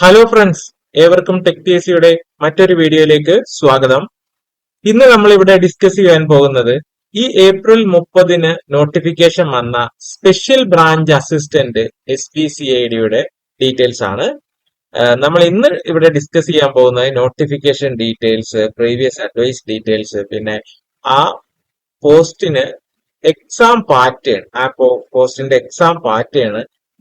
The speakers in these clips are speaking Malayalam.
ഹലോ ഫ്രണ്ട്സ് ഏവർക്കും ടെക് എസ് സിയുടെ മറ്റൊരു വീഡിയോയിലേക്ക് സ്വാഗതം. ഇന്ന് നമ്മൾ ഇവിടെ ഡിസ്കസ് ചെയ്യാൻ പോകുന്നത് ഈ ഏപ്രിൽ മുപ്പതിന് നോട്ടിഫിക്കേഷൻ വന്ന special branch assistant S P C I ഡിയുടെ ഡീറ്റെയിൽസ് ആണ്. നമ്മൾ ഇന്ന് ഇവിടെ ഡിസ്കസ് ചെയ്യാൻ പോകുന്നത് notification details previous advise details പിന്നെ ആ പോസ്റ്റിന് എക്സാം പാറ്റേൺ ആ പോസ്റ്റിന്റെ എക്സാം പാറ്റേൺ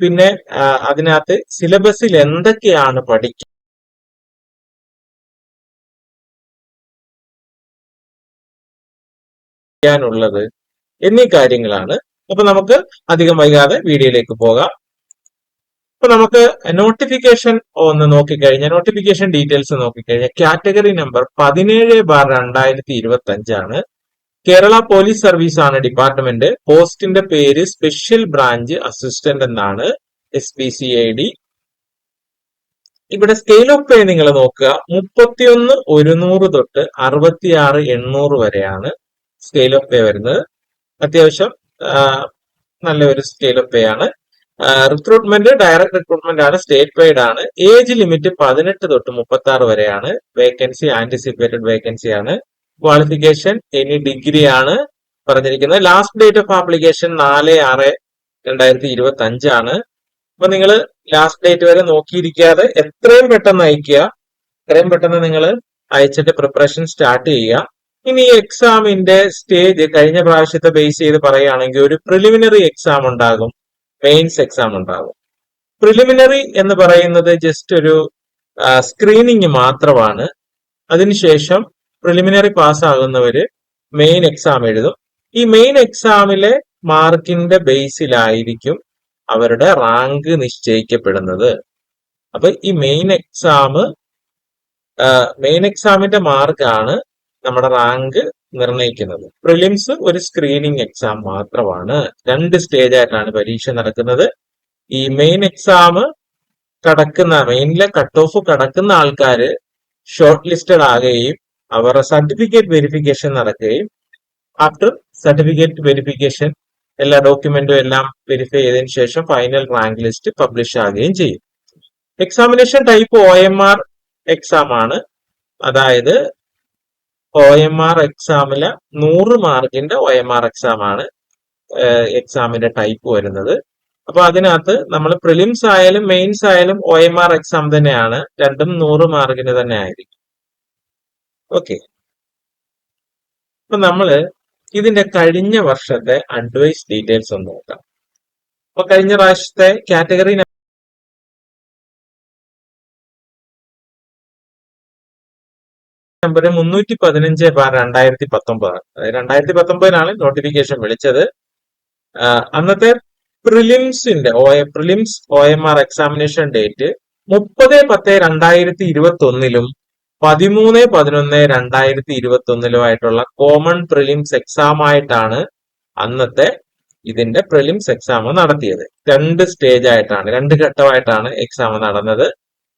പിന്നെ അതിനകത്ത് സിലബസിൽ എന്തൊക്കെയാണ് പഠിക്കുക ുള്ളത് എന്നീ കാര്യങ്ങളാണ്. അപ്പൊ നമുക്ക് അധികം വൈകാതെ വീഡിയോയിലേക്ക് പോകാം. അപ്പൊ നമുക്ക് നോട്ടിഫിക്കേഷൻ ഒന്ന് നോക്കിക്കഴിഞ്ഞാൽ നോട്ടിഫിക്കേഷൻ ഡീറ്റെയിൽസ് നോക്കിക്കഴിഞ്ഞാൽ കാറ്റഗറി നമ്പർ പതിനേഴ് ബാർ രണ്ടായിരത്തി ഇരുപത്തി അഞ്ചാണ് കേരള പോലീസ് സർവീസ് ആണ് ഡിപ്പാർട്ട്മെന്റ്. പോസ്റ്റിന്റെ പേര് സ്പെഷ്യൽ ബ്രാഞ്ച് അസിസ്റ്റന്റ് എന്നാണ് S P C I D ഇവിടെ സ്കെയിൽ ഓഫ് പേ നിങ്ങൾ നോക്കുക. മുപ്പത്തിയൊന്ന് ഒരുന്നൂറ് തൊട്ട് അറുപത്തിയാറ് എണ്ണൂറ് വരെയാണ് സ്കെയിൽ ഓഫ് പേ വരുന്നത്. അത്യാവശ്യം നല്ല നല്ലൊരു സ്കെയിൽ ഓഫ് പേ ആണ്. റിക്രൂട്ട്മെന്റ് ഡയറക്ട് റിക്രൂട്ട്മെന്റ് ആണ് സ്റ്റേറ്റ് വൈഡ് ആണ്. ഏജ് ലിമിറ്റ് പതിനെട്ട് തൊട്ട് മുപ്പത്തി ആറ് വരെയാണ്. വേക്കൻസി ആന്റിസിപ്പേറ്റഡ് വേക്കൻസി ആണ് ക്വാളിഫിക്കേഷൻ എനി ഡിഗ്രി ആണ് പറഞ്ഞിരിക്കുന്നത്. ലാസ്റ്റ് ഡേറ്റ് ഓഫ് ആപ്ലിക്കേഷൻ നാല് ആറ് രണ്ടായിരത്തി ഇരുപത്തി അഞ്ചാണ് അപ്പൊ നിങ്ങൾ ലാസ്റ്റ് ഡേറ്റ് വരെ നോക്കിയിരിക്കാതെ എത്രയും പെട്ടെന്ന് അയക്കുക എത്രയും പെട്ടെന്ന് നിങ്ങൾ അയച്ചിട്ട് പ്രിപ്പറേഷൻ സ്റ്റാർട്ട് ചെയ്യുക. ഇനി എക്സാമിന്റെ സ്റ്റേജ് കഴിഞ്ഞ പ്രാവശ്യത്തെ ബേസ് ചെയ്ത് പറയുകയാണെങ്കിൽ ഒരു പ്രിലിമിനറി എക്സാം ഉണ്ടാകും. മെയിൻസ് എക്സാം ഉണ്ടാകും. പ്രിലിമിനറി എന്ന് പറയുന്നത് ജസ്റ്റ് ഒരു സ്ക്രീനിങ് മാത്രമാണ്. അതിനുശേഷം പ്രിലിമിനറി പാസ് ആകുന്നവർ മെയിൻ എക്സാം എഴുതും. ഈ മെയിൻ എക്സാമിലെ മാർക്കിന്റെ ബേസിലായിരിക്കും അവരുടെ റാങ്ക് നിശ്ചയിക്കപ്പെടുന്നത്. അപ്പൊ ഈ മെയിൻ എക്സാം മെയിൻ എക്സാമിന്റെ മാർക്കാണ് നമ്മുടെ റാങ്ക് നിർണയിക്കുന്നത്. പ്രിലിംസ് ഒരു സ്ക്രീനിങ് എക്സാം മാത്രമാണ്. രണ്ട് സ്റ്റേജ് ആയിട്ടാണ് പരീക്ഷ നടക്കുന്നത്. ഈ മെയിൻ എക്സാം കടക്കുന്ന മെയിനിലെ കട്ട് ഓഫ് കടക്കുന്ന ആൾക്കാര് ഷോർട്ട് ലിസ്റ്റഡ് ആകുകയും അവരുടെ സർട്ടിഫിക്കറ്റ് വെരിഫിക്കേഷൻ നടക്കുകയും ആഫ്റ്റർ സർട്ടിഫിക്കറ്റ് വെരിഫിക്കേഷൻ എല്ലാ ഡോക്യുമെന്റും എല്ലാം വെരിഫൈ ചെയ്തതിനു ശേഷം ഫൈനൽ റാങ്ക് ലിസ്റ്റ് പബ്ലിഷ് ആകുകയും ചെയ്യും. Examination type O M R exam ആണ്. അതായത് ഒ എം ആർ എക്സാമിലെ നൂറ് മാർക്കിന്റെ ഒ എം ആർ എക്സാം ആണ് എക്സാമിന്റെ ടൈപ്പ് വരുന്നത്. അപ്പൊ അതിനകത്ത് നമ്മൾ പ്രിലിംസ് ആയാലും മെയിൻസ് ആയാലും ഒ എം ആർ എക്സാം തന്നെയാണ്. രണ്ടും നൂറ് മാർക്കിന് തന്നെ ആയിരിക്കും. ഓക്കെ അപ്പൊ നമ്മൾ ഇതിന്റെ കഴിഞ്ഞ വർഷത്തെ അഡ്വൈസ് ഡീറ്റെയിൽസ് ഒന്ന് നോക്കാം. അപ്പൊ കഴിഞ്ഞ പ്രാവശ്യത്തെ കാറ്റഗറി നമ്പർ മുന്നൂറ്റി പതിനഞ്ച് ബാർ രണ്ടായിരത്തി പത്തൊമ്പത് രണ്ടായിരത്തി പത്തൊമ്പതിനാണ് നോട്ടിഫിക്കേഷൻ വിളിച്ചത് അന്നത്തെ പ്രിലിംസിന്റെ O prelims O M R examination date മുപ്പത് പത്ത് രണ്ടായിരത്തി ഇരുപത്തി ഒന്നിലും പതിമൂന്ന് പതിനൊന്ന് രണ്ടായിരത്തി ഇരുപത്തി ഒന്നിലുമായിട്ടുള്ള കോമൺ പ്രിലിംസ് എക്സാം ആയിട്ടാണ് അന്നത്തെ ഇതിന്റെ പ്രിലിംസ് എക്സാം നടത്തിയത്. രണ്ട് സ്റ്റേജ് ആയിട്ടാണ് രണ്ട് ഘട്ടമായിട്ടാണ് എക്സാം നടന്നത്.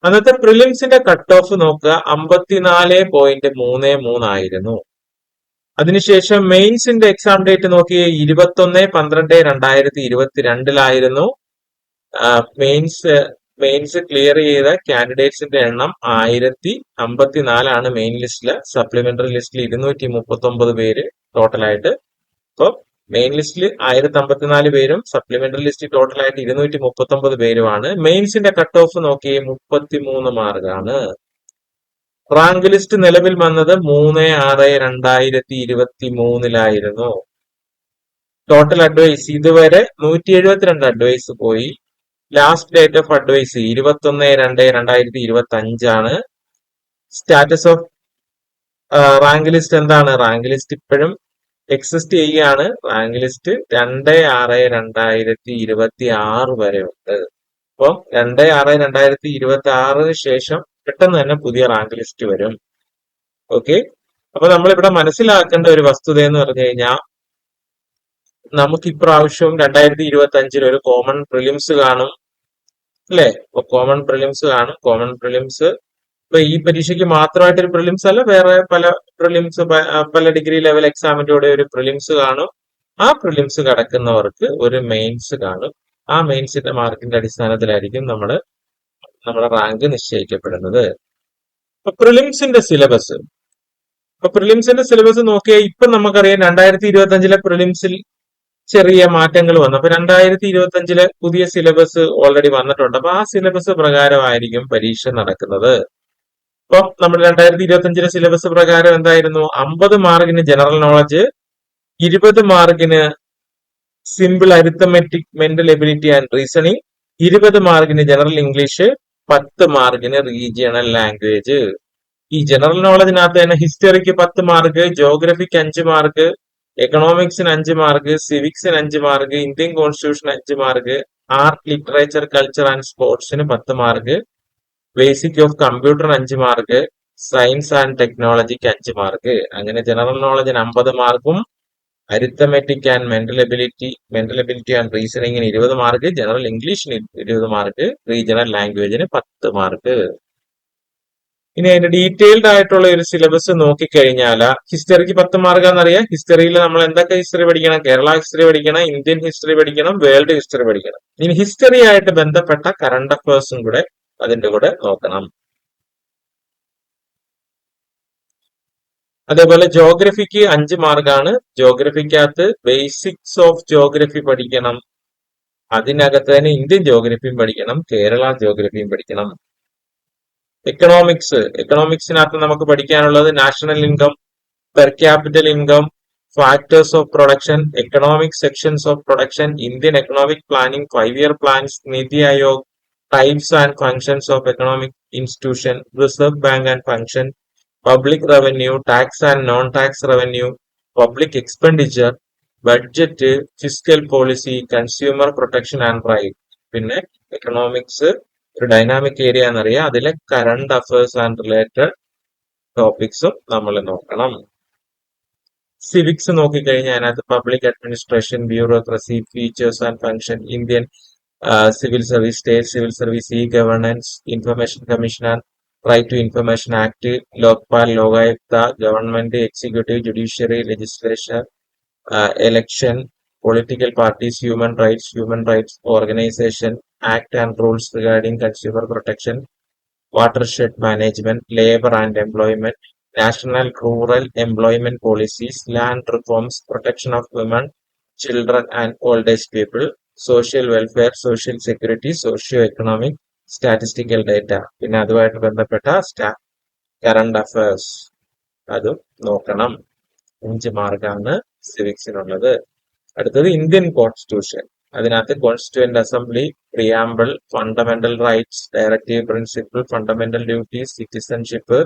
അന്നത്തെ പ്രിലിംസിന്റെ കട്ട് ഓഫ് നോക്കുക അമ്പത്തിനാല് പോയിന്റ് മൂന്ന് മൂന്നായിരുന്നു അതിനുശേഷം മെയിൻസിന്റെ എക്സാം ഡേറ്റ് നോക്കിയ ഇരുപത്തൊന്ന് പന്ത്രണ്ട് രണ്ടായിരത്തി ഇരുപത്തിരണ്ടിലായിരുന്നു മെയിൻസ് മെയിൻസ് ക്ലിയർ ചെയ്ത കാൻഡിഡേറ്റ്സിന്റെ എണ്ണം ആയിരത്തി അമ്പത്തിനാലാണ് മെയിൻ ലിസ്റ്റിൽ സപ്ലിമെന്ററി ലിസ്റ്റിൽ ഇരുന്നൂറ്റി മുപ്പത്തി ഒമ്പത് പേര് ടോട്ടലായിട്ട് അപ്പോൾ മെയിൻ ലിസ്റ്റിൽ ആയിരത്തി അമ്പത്തിനാല് പേരും സപ്ലിമെന്ററി ലിസ്റ്റിൽ ടോട്ടലായിട്ട് ഇരുന്നൂറ്റി മുപ്പത്തി ഒമ്പത് പേരുമാണ്. മെയിൻസിന്റെ കട്ട് ഓഫ് നോക്കി മുപ്പത്തി മൂന്ന് മാർക്കാണ്. റാങ്ക് ലിസ്റ്റ് നിലവിൽ വന്നത് മൂന്ന് ആറ് രണ്ടായിരത്തി ഇരുപത്തി മൂന്നിലായിരുന്നു ടോട്ടൽ അഡ്വൈസ് ഇതുവരെ നൂറ്റി എഴുപത്തിരണ്ട് അഡ്വൈസ് പോയി. ലാസ്റ്റ് ഡേറ്റ് ഓഫ് അഡ്വൈസ് ഇരുപത്തി ഒന്ന് രണ്ട് രണ്ടായിരത്തി ഇരുപത്തി അഞ്ചാണ് സ്റ്റാറ്റസ് ഓഫ് റാങ്ക് ലിസ്റ്റ് എന്താണ്? റാങ്ക് ലിസ്റ്റ് ഇപ്പോഴും എക്സിസ്റ്റ് ചെയ്യുകയാണ്. റാങ്ക് ലിസ്റ്റ് രണ്ട് ആറ് രണ്ടായിരത്തി ഇരുപത്തി ആറ് വരെ ഉണ്ട്. അപ്പം രണ്ട് ആറ് രണ്ടായിരത്തി ഇരുപത്തി ആറിന് ശേഷം പെട്ടെന്ന് തന്നെ പുതിയ റാങ്ക് ലിസ്റ്റ് വരും. ഓക്കെ അപ്പൊ നമ്മളിവിടെ മനസ്സിലാക്കേണ്ട ഒരു വസ്തുത എന്ന് പറഞ്ഞു കഴിഞ്ഞാൽ നമുക്ക് ഇപ്രാവശ്യം രണ്ടായിരത്തി ഇരുപത്തി അഞ്ചിൽ ഒരു കോമൺ പ്രിലിംസ് കാണും. അല്ലേ? അപ്പൊ കോമൺ പ്രിലിംസ് കാണും. കോമൺ പ്രിലിംസ് ഇപ്പൊ ഈ പരീക്ഷയ്ക്ക് മാത്രമായിട്ട് ഒരു പ്രിലിംസ് അല്ല വേറെ പല പ്രിലിംസ് പല ഡിഗ്രി ലെവൽ എക്സാമിന്റെ കൂടെ ഒരു പ്രിലിംസ് കാണും. ആ പ്രിലിംസ് കടക്കുന്നവർക്ക് ഒരു മെയിൻസ് കാണും. ആ മെയിൻസിന്റെ മാർക്കിന്റെ അടിസ്ഥാനത്തിലായിരിക്കും നമ്മൾ നമ്മുടെ റാങ്ക് നിശ്ചയിക്കപ്പെടുന്നത്. പ്രിലിംസിന്റെ സിലബസ് അപ്പൊ പ്രിലിംസിന്റെ സിലബസ് നോക്കിയാൽ ഇപ്പൊ നമുക്കറിയാം രണ്ടായിരത്തി ഇരുപത്തി അഞ്ചിലെ പ്രിലിംസിൽ ചെറിയ മാറ്റങ്ങൾ വന്നു. അപ്പൊ രണ്ടായിരത്തി ഇരുപത്തി അഞ്ചിലെ പുതിയ സിലബസ് ഓൾറെഡി വന്നിട്ടുണ്ട്. അപ്പൊ ആ സിലബസ് പ്രകാരമായിരിക്കും പരീക്ഷ നടക്കുന്നത്. ഇപ്പൊ നമ്മുടെ രണ്ടായിരത്തി ഇരുപത്തി അഞ്ചിലെ സിലബസ് പ്രകാരം എന്തായിരുന്നു? അമ്പത് മാർക്കിന് ജനറൽ നോളജ് ഇരുപത് മാർക്കിന് simple arithmetic mental ability and reasoning ഇരുപത് മാർക്കിന് ജനറൽ ഇംഗ്ലീഷ് പത്ത് മാർക്കിന് റീജിയണൽ ലാംഗ്വേജ് ഈ ജനറൽ നോളജിനകത്ത് തന്നെ ഹിസ്റ്ററിക്ക് പത്ത് മാർക്ക് ജോഗ്രഫിക്ക് അഞ്ച് മാർക്ക് എക്കണോമിക്സിന് അഞ്ച് മാർക്ക് സിവിക്സിന് അഞ്ച് മാർക്ക് ഇന്ത്യൻ കോൺസ്റ്റിറ്റ്യൂഷൻ അഞ്ച് mark art literature culture and സ്പോർട്സിന് പത്ത് മാർക്ക് ബേസിക് ഓഫ് കമ്പ്യൂട്ടർ അഞ്ച് മാർക്ക് സയൻസ് ആൻഡ് ടെക്നോളജിക്ക് അഞ്ച് മാർക്ക്. അങ്ങനെ ജനറൽ നോളജിന് അമ്പത് മാർക്കും arithmetic and mental ability mental ability and റീസണിങ്ങിന് ഇരുപത് മാർക്ക് ജനറൽ ഇംഗ്ലീഷിന് ഇരുപത് മാർക്ക് റീജിയണൽ ലാംഗ്വേജിന് പത്ത് മാർക്ക്. ഇനി അതിന്റെ ഡീറ്റെയിൽഡ് ആയിട്ടുള്ള ഒരു സിലബസ് നോക്കിക്കഴിഞ്ഞാൽ ഹിസ്റ്ററിക്ക് പത്ത് മാർക്കാന്നറിയാം ഹിസ്റ്ററിയിൽ നമ്മൾ എന്തൊക്കെ ഹിസ്റ്ററി പഠിക്കണം? കേരള ഹിസ്റ്ററി പഠിക്കണം ഇന്ത്യൻ ഹിസ്റ്ററി പഠിക്കണം വേൾഡ് ഹിസ്റ്ററി പഠിക്കണം. ഇനി ഹിസ്റ്ററി ആയിട്ട് ബന്ധപ്പെട്ട കറണ്ട് അഫയേഴ്സും കൂടെ അതിന്റെ കൂടെ നോക്കണം. അതേപോലെ ജോഗ്രഫിക്ക് അഞ്ച് മാർക്കാണ്. ജോഗ്രഫിക്കകത്ത് ബേസിക്സ് ഓഫ് ജോഗ്രഫി പഠിക്കണം. അതിനകത്ത് തന്നെ ഇന്ത്യൻ ജോഗ്രഫിയും പഠിക്കണം കേരള ജോഗ്രഫിയും പഠിക്കണം. എക്കണോമിക്സ് എക്കണോമിക്സിനകത്ത് നമുക്ക് പഠിക്കാനുള്ളത് national income per capital income factors of production economic sections of production Indian economic planning five year plans NITI Aayog types and functions of economic institution reserve bank and function public revenue tax and non tax revenue public expenditure budget physical policy consumer protection and right പിന്നെ എക്കണോമിക്സ് ഒരു ഡൈനാമിക് ഏരിയ എന്നറിയാം. അതിലെ കറണ്ട് അഫയേഴ്സ് ആൻഡ് റിലേറ്റഡ് ടോപ്പിക്സും നമ്മൾ നോക്കണം. സിവിക്സ് നോക്കിക്കഴിഞ്ഞാൽ അതിനകത്ത് public administration bureaucracy features and function Indian civil service state civil service e governance information commission and right to information act Lokpal Lokayukta government executive judiciary legislation election political parties human rights human rights organisation and rules regarding consumer protection watershed management labour and employment national rural employment policies land reforms protection of women children and old age people social welfare social security socio economic statistical data പിന്നെ അതുമായിട്ട് ബന്ധപ്പെട്ട സ്റ്റാ കറണ്ട് അഫയേഴ്സ് അതും നോക്കണം. അഞ്ച് മാർക്കാണ് സിവിക്സിനുള്ളത് അടുത്തത് ഇന്ത്യൻ കോൺസ്റ്റിറ്റ്യൂഷൻ അതിനകത്ത് constituent assembly preamble fundamental rights directive principle fundamental duties citizenship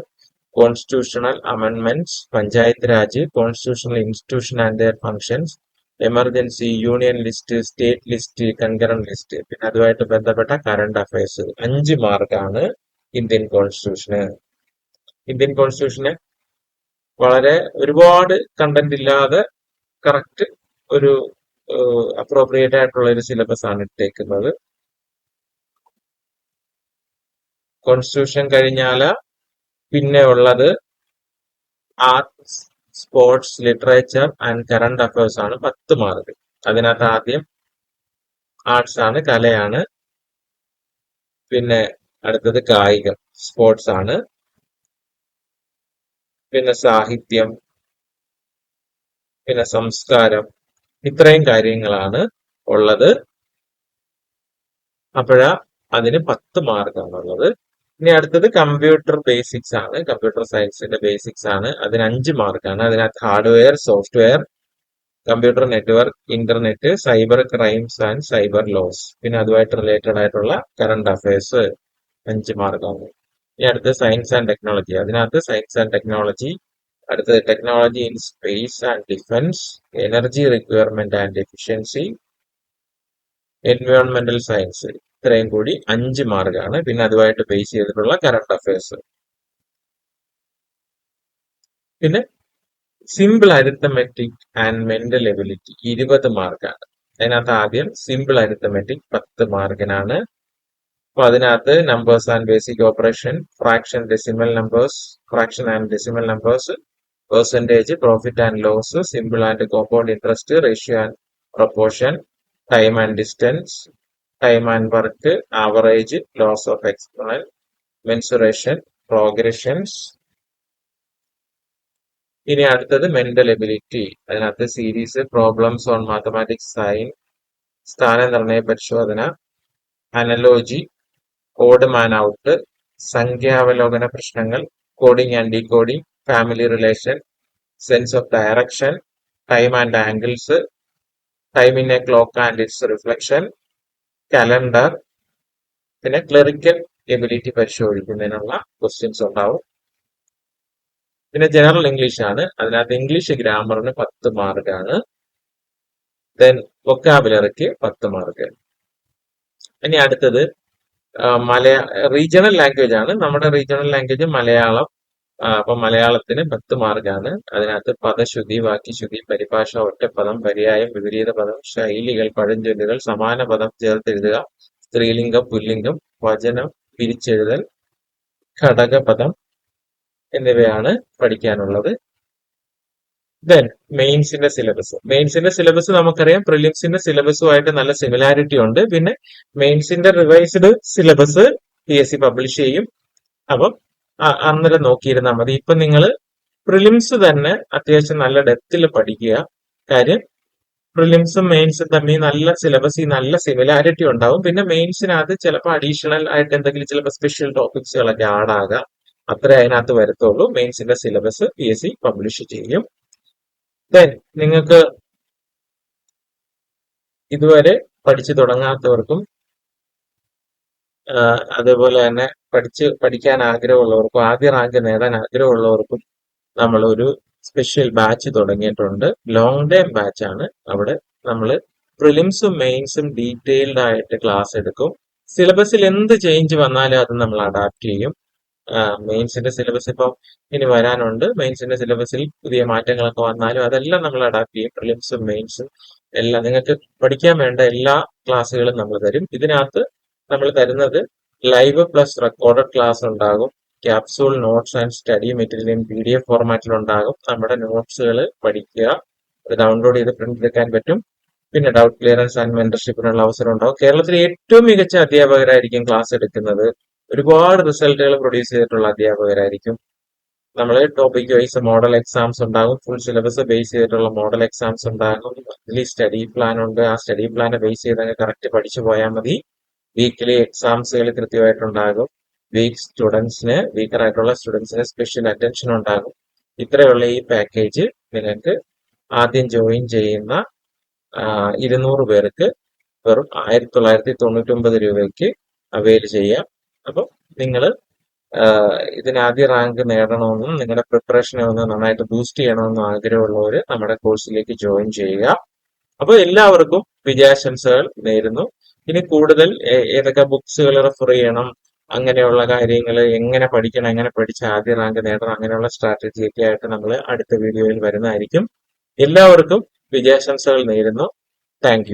constitutional amendments Panchayat Raj constitutional institution and their functions emergency union list state list concurrent list പിന്നെ അതുമായിട്ട് ബന്ധപ്പെട്ട കറണ്ട് അഫയേഴ്സ് അഞ്ച് മാർക്കാണ് ഇന്ത്യൻ കോൺസ്റ്റിറ്റ്യൂഷന് ഇന്ത്യൻ കോൺസ്റ്റിറ്റ്യൂഷന് വളരെ ഒരുപാട് കണ്ടന്റ് ഇല്ലാതെ കറക്റ്റ് ഒരു അപ്രോപ്രിയേറ്റ് ആയിട്ടുള്ള ഒരു സിലബസ് ആണ് ഇട്ടേക്കുന്നത്. കോൺസ്റ്റിറ്റ്യൂഷൻ കഴിഞ്ഞാൽ പിന്നെ ഉള്ളത് arts sports literature and current affairs ആണ് പത്ത് മാർക്ക് അതിനകത്ത് ആദ്യം ആർട്സ് ആണ് കലയാണ്. പിന്നെ അടുത്തത് കായികം സ്പോർട്സ് ആണ്. പിന്നെ സാഹിത്യം പിന്നെ സംസ്കാരം ഇത്രയും കാര്യങ്ങളാണ് ഉള്ളത്. അപ്പോഴാ അതിന് പത്ത് മാർക്കാണുള്ളത്. ഇനി അടുത്തത് കമ്പ്യൂട്ടർ ബേസിക്സ് ആണ്. കമ്പ്യൂട്ടർ സയൻസിന്റെ ബേസിക്സ് ആണ്. അതിന് അഞ്ച് മാർക്കാണ്. അതിനകത്ത് hardware software computer network internet cyber crimes and cyber laws പിന്നെ അതുമായിട്ട് റിലേറ്റഡ് ആയിട്ടുള്ള കറണ്ട് അഫയേഴ്സ് അഞ്ച് മാർക്കാണ്. ഇനി അടുത്ത് സയൻസ് ആൻഡ് ടെക്നോളജി അതിനകത്ത് സയൻസ് ആൻഡ് ടെക്നോളജി അടുത്തത് technology in space and defence energy requirement and efficiency എൻവയോൺമെന്റൽ science ഇത്രയും കൂടി അഞ്ച് മാർക്കാണ്. പിന്നെ അതുമായിട്ട് ബേസ് ചെയ്തിട്ടുള്ള കറണ്ട് അഫയേഴ്സ് പിന്നെ simple arithmetic and mental ability ഇരുപത് മാർക്കാണ്. അതിനകത്ത് ആദ്യം സിമ്പിൾ അരിത്തമെറ്റിക് പത്ത് മാർക്കിനാണ്. അപ്പൊ അതിനകത്ത് numbers and basic operation fraction decimal numbers fraction and decimal numbers percentage profit and loss simple and compound interest ratio and proportion time and distance time and work average laws of exponential mensuration progressions ഇനി അടുത്തത് മെന്റൽ എബിലിറ്റി അതിനകത്ത് series problems on mathematics sign സ്ഥാനനിർണയ പരിശോധന അനലോജി കോഡ് മാൻ ഔട്ട് സംഖ്യാവലോകന പ്രശ്നങ്ങൾ coding and decoding family relation sense of direction time and angles time in a clock and its reflection calendar പിന്നെ ക്ലറിക്കൽ എബിലിറ്റി പരിശോധിക്കുന്നതിനുള്ള ക്വസ്റ്റ്യൻസ് ഉണ്ടാവും. പിന്നെ ജനറൽ ഇംഗ്ലീഷ് ആണ്. അതിനകത്ത് ഇംഗ്ലീഷ് ഗ്രാമറിന് പത്ത് മാർക്കാണ് ദെൻ വൊക്കാബുലറിക്ക് പത്ത് മാർക്ക് ഇനി അടുത്തത് മലയാ റീജിയണൽ ലാംഗ്വേജ് ആണ്. നമ്മുടെ റീജിയണൽ ലാംഗ്വേജ് മലയാളം അപ്പൊ മലയാളത്തിന് പത്ത് മാർക്കാണ്. അതിനകത്ത് പദശുദ്ധി വാക്യശുദ്ധി പരിഭാഷ ഒറ്റപ്പദം പര്യായം വിപരീത പദം ശൈലികൾ പഴഞ്ചൊല്ലുകൾ സമാന പദം ചേർത്തെഴുതുക സ്ത്രീലിംഗം പുല്ലിംഗം വചനം പിരിച്ചെഴുതൽ ഘടകപദം എന്നിവയാണ് പഠിക്കാനുള്ളത്. ദെൻ മെയിൻസിന്റെ സിലബസ് മെയിൻസിന്റെ സിലബസ് നമുക്കറിയാം. പ്രിലിംസിന്റെ സിലബസുമായിട്ട് നല്ല സിമിലാരിറ്റി ഉണ്ട്. പിന്നെ മെയിൻസിന്റെ revised syllabus P S C publish ചെയ്യും. അപ്പം അന്നേരം നോക്കിയിരുന്നാൽ മതി. ഇപ്പൊ നിങ്ങൾ പ്രിലിംസ് തന്നെ അത്യാവശ്യം നല്ല ഡെപ്തിൽ പഠിക്കുക. കാര്യം പ്രിലിംസും മെയിൻസും തമ്മിൽ നല്ല സിലബസ് നല്ല സിമിലാരിറ്റി ഉണ്ടാവും. പിന്നെ മെയിൻസിനകത്ത് ചിലപ്പോൾ അഡീഷണൽ ആയിട്ട് എന്തെങ്കിലും ചിലപ്പോൾ സ്പെഷ്യൽ ടോപ്പിക്സുകളൊക്കെ ആഡ് ആകാം. അത്രേ അതിനകത്ത് വരത്തുള്ളൂ. മെയിൻസിന്റെ syllabus P S C publish ചെയ്യും. ദെൻ നിങ്ങൾക്ക് ഇതുവരെ പഠിച്ചു തുടങ്ങാത്തവർക്കും അതേപോലെ തന്നെ പഠിച്ച് പഠിക്കാൻ ആഗ്രഹമുള്ളവർക്കും ആദ്യ റാങ്ക് നേടാൻ ആഗ്രഹമുള്ളവർക്കും നമ്മൾ ഒരു സ്പെഷ്യൽ ബാച്ച് തുടങ്ങിയിട്ടുണ്ട്. ലോങ് ടൈം ബാച്ച് ആണ്. അവിടെ നമ്മൾ പ്രിലിംസും മെയിൻസും ഡീറ്റെയിൽഡ് ആയിട്ട് ക്ലാസ് എടുക്കും. സിലബസിൽ എന്ത് ചേഞ്ച് വന്നാലും അത് നമ്മൾ അഡാപ്റ്റ് ചെയ്യും. മെയിൻസിന്റെ സിലബസ് ഇപ്പം ഇനി വരാനുണ്ട്. മെയിൻസിന്റെ സിലബസിൽ പുതിയ മാറ്റങ്ങളൊക്കെ വന്നാലും അതെല്ലാം നമ്മൾ അഡാപ്റ്റ് ചെയ്യും. പ്രിലിംസും മെയിൻസും എല്ലാം നിങ്ങൾക്ക് പഠിക്കാൻ വേണ്ട എല്ലാ ക്ലാസ്സുകളും നമ്മൾ തരും. ഇതിനകത്ത് നമ്മൾ തരുന്നത് ലൈവ് പ്ലസ് റെക്കോർഡഡ് ക്ലാസ് ഉണ്ടാകും. ക്യാപ്സൂൾ നോട്ട്സ് ആൻഡ് സ്റ്റഡി മെറ്റീരിയലും പി ഡി എഫ് ഫോർമാറ്റിൽ ഉണ്ടാകും. നമ്മുടെ നോട്ട്സുകൾ പഠിക്കുക. അത് ഡൗൺലോഡ് ചെയ്ത് പ്രിന്റ് എടുക്കാൻ പറ്റും. പിന്നെ ഡൗട്ട് ക്ലിയറൻസ് ആൻഡ് മെന്റർഷിപ്പിനുള്ള അവസരം ഉണ്ടാകും. കേരളത്തിലെ ഏറ്റവും മികച്ച അധ്യാപകരായിരിക്കും ക്ലാസ് എടുക്കുന്നത്. ഒരുപാട് റിസൾട്ടുകൾ പ്രൊഡ്യൂസ് ചെയ്തിട്ടുള്ള അധ്യാപകരായിരിക്കും. നമ്മൾ ടോപ്പിക് വൈസ് മോഡൽ എക്സാംസ് ഉണ്ടാകും. ഫുൾ സിലബസ് ബേസ് ചെയ്തിട്ടുള്ള മോഡൽ എക്സാംസ് ഉണ്ടാകും. മന്ത്ലി സ്റ്റഡി പ്ലാൻ ഉണ്ട്. ആ സ്റ്റഡി പ്ലാനെ ബേസ് ചെയ്ത് കറക്റ്റ് പഠിച്ചു പോയാൽ മതി. വീക്കിലി എക്സാംസുകൾ കൃത്യമായിട്ടുണ്ടാകും. വീക്ക് സ്റ്റുഡൻസിന് വീക്കർ ആയിട്ടുള്ള സ്റ്റുഡൻസിന് സ്പെഷ്യൽ അറ്റൻഷൻ ഉണ്ടാകും. ഇത്രയുള്ള ഈ പാക്കേജ് നിങ്ങൾക്ക് ആദ്യം ജോയിൻ ചെയ്യുന്ന ഇരുന്നൂറ് പേർക്ക് വെറും ആയിരത്തി തൊള്ളായിരത്തി തൊണ്ണൂറ്റി ഒമ്പത് രൂപയ്ക്ക് അവൈൽ ചെയ്യാം. അപ്പം നിങ്ങൾ ഇതിനാദ്യ റാങ്ക് നേടണമെന്നും നിങ്ങളുടെ പ്രിപ്പറേഷനെ ഒന്ന് നന്നായിട്ട് ബൂസ്റ്റ് ചെയ്യണമെന്നും ആഗ്രഹമുള്ളവർ നമ്മുടെ കോഴ്സിലേക്ക് ജോയിൻ ചെയ്യുക. അപ്പോൾ എല്ലാവർക്കും വിജയാശംസകൾ നേരുന്നു. ഇനി കൂടുതൽ ഏതൊക്കെ ബുക്സുകൾ റെഫർ ചെയ്യണം അങ്ങനെയുള്ള കാര്യങ്ങൾ എങ്ങനെ പഠിക്കണം എങ്ങനെ പഠിച്ച് ആദ്യ റാങ്ക് നേടണം അങ്ങനെയുള്ള സ്ട്രാറ്റജി ഒക്കെ ആയിട്ട് നമ്മൾ അടുത്ത വീഡിയോയിൽ വരുന്നതായിരിക്കും. എല്ലാവർക്കും വിജയാശംസകൾ നേരുന്നു. താങ്ക്